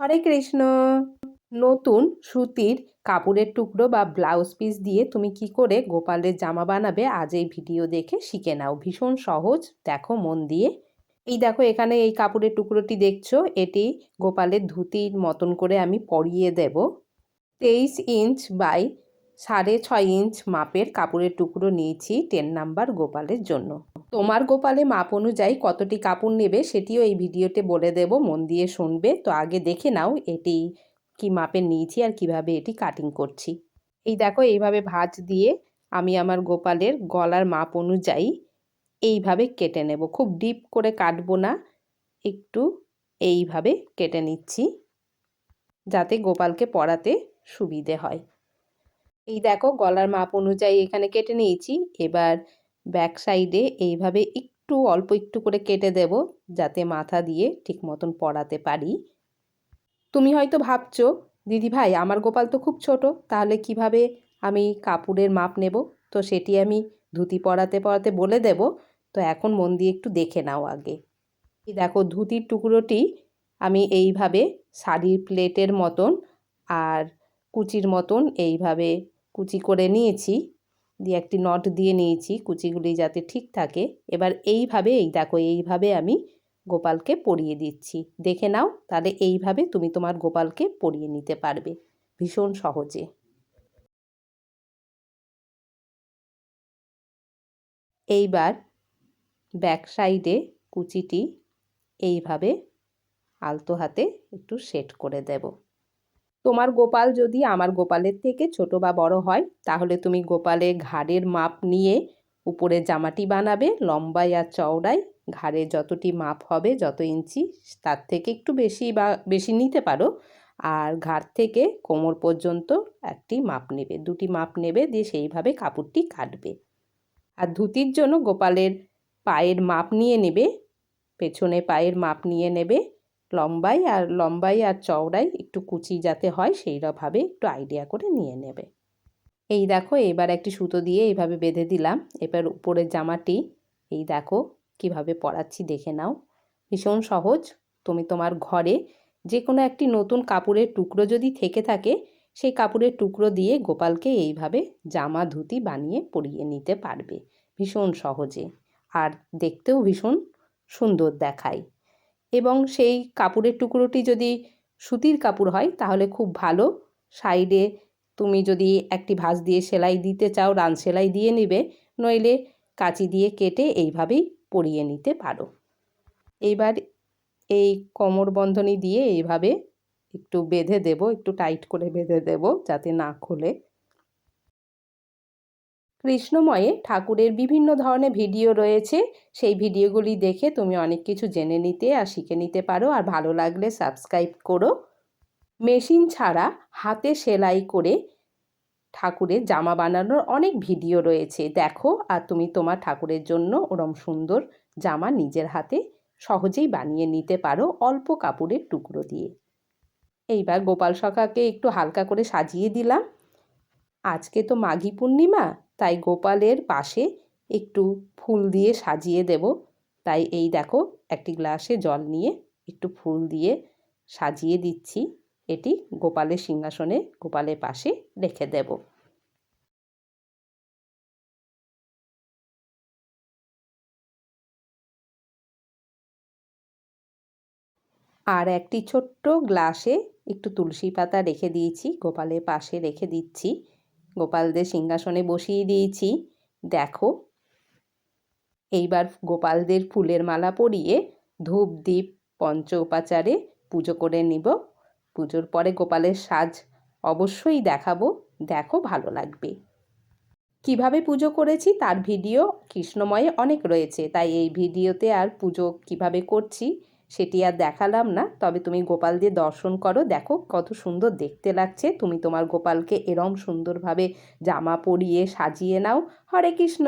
হরে কৃষ্ণ। নতুন সুতির কাপড়ের টুকরো বা ব্লাউজ পিস দিয়ে তুমি কি করে গোপালের জামা বানাবে আজ এই ভিডিও দেখে শিখে নাও। ভীষণ সহজ, দেখো মন দিয়ে। এই দেখো এখানে এই কাপড়ের টুকরোটি দেখছ, এটি গোপালের ধুতির মতন করে আমি পরিয়ে দেব। তেইশ ইঞ্চ বাই সাড়ে ছয় ইঞ্চ মাপের কাপড়ের টুকরো নিয়েছি টেন নাম্বার গোপালের জন্য। তোমার গোপালে মাপ অনুযায়ী কতটি কাপড় নেবে সেটিও এই ভিডিওতে বলে দেব, মন দিয়ে শুনবে। তো আগে দেখে নাও এটি কি মাপের নিয়েছি আর কীভাবে এটি কাটিং করছি। এই দেখো, এইভাবে ভাঁজ দিয়ে আমি আমার গোপালের গলার মাপ অনুযায়ী এইভাবে কেটে নেব। খুব ডিপ করে কাটবো না, একটু এইভাবে কেটে নিচ্ছি যাতে গোপালকে পরাতে সুবিধে হয়। এই দেখো, গলার মাপ অনুযায়ী এখানে কেটে নিয়েছি। এবার ব্যাক সাইডে এইভাবে একটু, অল্প একটু করে কেটে দেব, যাতে মাথা দিয়ে ঠিক মতন পরাতে পারি। তুমি হয়তো ভাবছ, দিদি ভাই, আমার গোপাল তো খুব ছোট, তাহলে কীভাবে আমি কাপড়ের মাপ নেব? তো সেটি আমি ধুতি পরাতে পরাতে বলে দেব। তো এখন মন দিয়ে একটু দেখে নাও আগে। দেখো, ধুতির টুকরোটি আমি এইভাবে শাড়ির প্লেটের মতন আর কুচির মতন এইভাবে কুচি করে নিয়েছি। দিয়ে একটি নট দিয়ে নিয়েছি, কুচিগুলি যাতে ঠিক থাকে। এবার এইভাবে, এই দেখো, এইভাবে আমি গোপালকে পরিয়ে দিচ্ছি। দেখে নাও, তাহলে এইভাবে তুমি তোমার গোপালকে পরিয়ে নিতে পারবে। ভীষণ সহজে। এইবার ব্যাক সাইডে কুচিটি এইভাবে আলতো হাতে একটু সেট করে দেব। তোমার গোপাল যদি আমার গোপালের থেকে ছোট বা বড় হয়, তাহলে তুমি গোপালে ঘাড়ের মাপ নিয়ে উপরে জামাটি বানাবে, লম্বায় আর চওড়ায়। ঘাড়ে যতটি মাপ হবে, যত ইঞ্চি, তার থেকে একটু বেশি বা বেশি নিতে পারো। আর ঘাড় থেকে কোমর পর্যন্ত একটি মাপ নেবে, দুটি মাপ নেবে, দিয়ে সেইভাবে কাপড়টি কাটবে। আর ধুতির জন্য গোপালের পায়ের মাপ নিয়ে নেবে, পেছনে পায়ের মাপ নিয়ে নেবে। লম্বাই আর লম্বাই আর চওড়াই একটু কুচি যাতে হয় সেইভাবে একটু আইডিয়া করে নিয়ে নেবে। এই দেখো, এবার একটি সুতো দিয়ে এইভাবে বেঁধে দিলাম। এবার উপরের জামাটি, এই দেখো কীভাবে পরাচ্ছি দেখে নাও। ভীষণ সহজ। তুমি তোমার ঘরে যে কোনো একটি নতুন কাপড়ের টুকরো যদি থেকে থাকে, সেই কাপড়ের টুকরো দিয়ে গোপালকে এইভাবে জামা ধুতি বানিয়ে পরিয়ে নিতে পারবে। ভীষণ সহজে। আর দেখতেও ভীষণ সুন্দর দেখায়। এবং সেই কাপড়ের টুকরোটি যদি সুতির কাপড় হয়, তাহলে খুব ভালো। সাইডে তুমি যদি একটি ভাঁজ দিয়ে সেলাই দিতে চাও, রান সেলাই দিয়ে নেবে, নইলে কাঁচি দিয়ে কেটে এইভাবেই পরিয়ে নিতে পারো। এইবার এই কোমর বন্ধনী দিয়ে এইভাবে একটু বেঁধে দেব, একটু টাইট করে বেঁধে দেব, যাতে না খোলে। কৃষ্ণময়ে ঠাকুরের বিভিন্ন ধরনের ভিডিও রয়েছে। সেই ভিডিওগুলি দেখে তুমি অনেক কিছু জেনে নিতে আর শিখে নিতে পারো। আর ভালো লাগলে সাবস্ক্রাইব করো। মেশিন ছাড়া হাতে সেলাই করে ঠাকুরের জামা বানানোর অনেক ভিডিও রয়েছে। দেখো, আর তুমি তোমার ঠাকুরের জন্য ওরম সুন্দর জামা নিজের হাতে সহজেই বানিয়ে নিতে পারো অল্প কাপড়ের টুকরো দিয়ে। এইবার গোপাল সখাকে একটু হালকা করে সাজিয়ে দিলাম। আজকে তো মাঘী পূর্ণিমা, তাই গোপালের পাশে একটু ফুল দিয়ে সাজিয়ে দেব। তাই এই দেখো, একটি গ্লাসে জল নিয়ে একটু ফুল দিয়ে সাজিয়ে দিচ্ছি। এটি গোপালের সিংহাসনে, গোপালের পাশে রেখে দেব। আর একটি ছোট্ট গ্লাসে একটু তুলসী পাতা রেখে দিয়েছি, গোপালের পাশে রেখে দিচ্ছি। গোপালদের সিংহাসনে বসিয়ে দিয়েছি। দেখো। এইবার গোপালদের ফুলের মালা পরিয়ে ধূপ দ্বীপ পঞ্চ উপাচারে পুজো করে নিব। পুজোর পরে গোপালের সাজ অবশ্যই দেখাবো। দেখো, ভালো লাগবে। কীভাবে পুজো করেছি তার ভিডিও কৃষ্ণময়ে অনেক রয়েছে, তাই এই ভিডিওতে আর পুজো কীভাবে করছি সেটি আর দেখালাম না। তবে তুমি গোপাল দিয়ে দর্শন করো। দেখো কত সুন্দর দেখতে লাগছে। তুমি তোমার গোপালকে এরম সুন্দরভাবে জামা পরিয়ে সাজিয়ে নাও। হরে কৃষ্ণ।